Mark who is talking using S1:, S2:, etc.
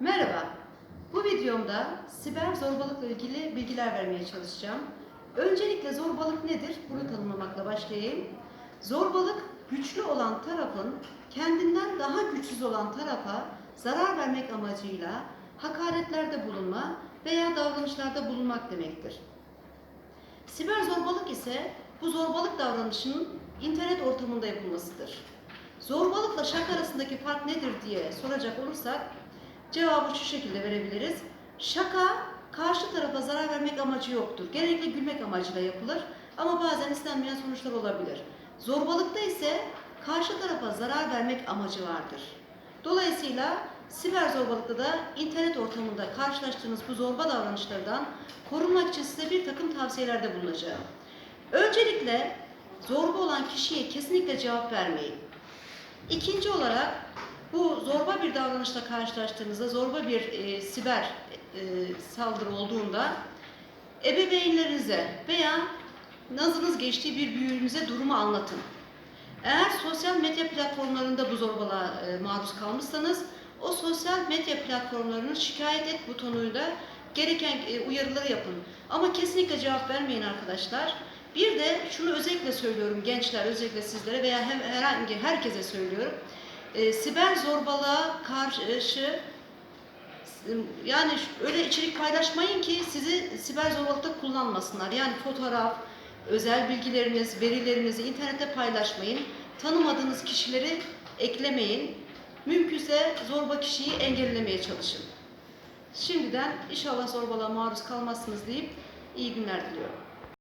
S1: Merhaba. Bu videomda siber zorbalıkla ilgili bilgiler vermeye çalışacağım. Öncelikle zorbalık nedir? Bunu tanımlamakla başlayayım. Zorbalık güçlü olan tarafın kendinden daha güçsüz olan tarafa zarar vermek amacıyla hakaretlerde bulunma veya davranışlarda bulunmak demektir. Siber zorbalık ise bu zorbalık davranışının internet ortamında yapılmasıdır. Zorbalıkla şaka arasındaki fark nedir diye soracak olursak cevabı şu şekilde verebiliriz. Şaka karşı tarafa zarar vermek amacı yoktur. Genellikle gülmek amacıyla yapılır ama bazen istenmeyen sonuçlar olabilir. Zorbalıkta ise karşı tarafa zarar vermek amacı vardır. Dolayısıyla siber zorbalıkta da internet ortamında karşılaştığınız bu zorba davranışlardan korunmak için size bir takım tavsiyelerde bulunacağım. Öncelikle zorba olan kişiye kesinlikle cevap vermeyin. İkinci olarak bu zorba bir davranışla karşılaştığınızda, zorba bir e, siber e, saldırı olduğunda ebeveynlerinize veya nazınız geçtiği bir büyüğünüze durumu anlatın. Eğer sosyal medya platformlarında bu zorbalığa e, maruz kalmışsanız o sosyal medya platformlarının şikayet et butonuyla gereken e, uyarıları yapın. Ama kesinlikle cevap vermeyin arkadaşlar. Bir de şunu özellikle söylüyorum gençler, özellikle sizlere veya hem herhangi herkese söylüyorum. E, siber zorbalığa karşı yani öyle içerik paylaşmayın ki sizi siber zorbalıkta kullanmasınlar. Yani fotoğraf, özel bilgileriniz, verilerinizi internette paylaşmayın. Tanımadığınız kişileri eklemeyin. Mümkünse zorba kişiyi engellemeye çalışın. Şimdiden inşallah zorbalığa maruz kalmazsınız deyip iyi günler diliyorum.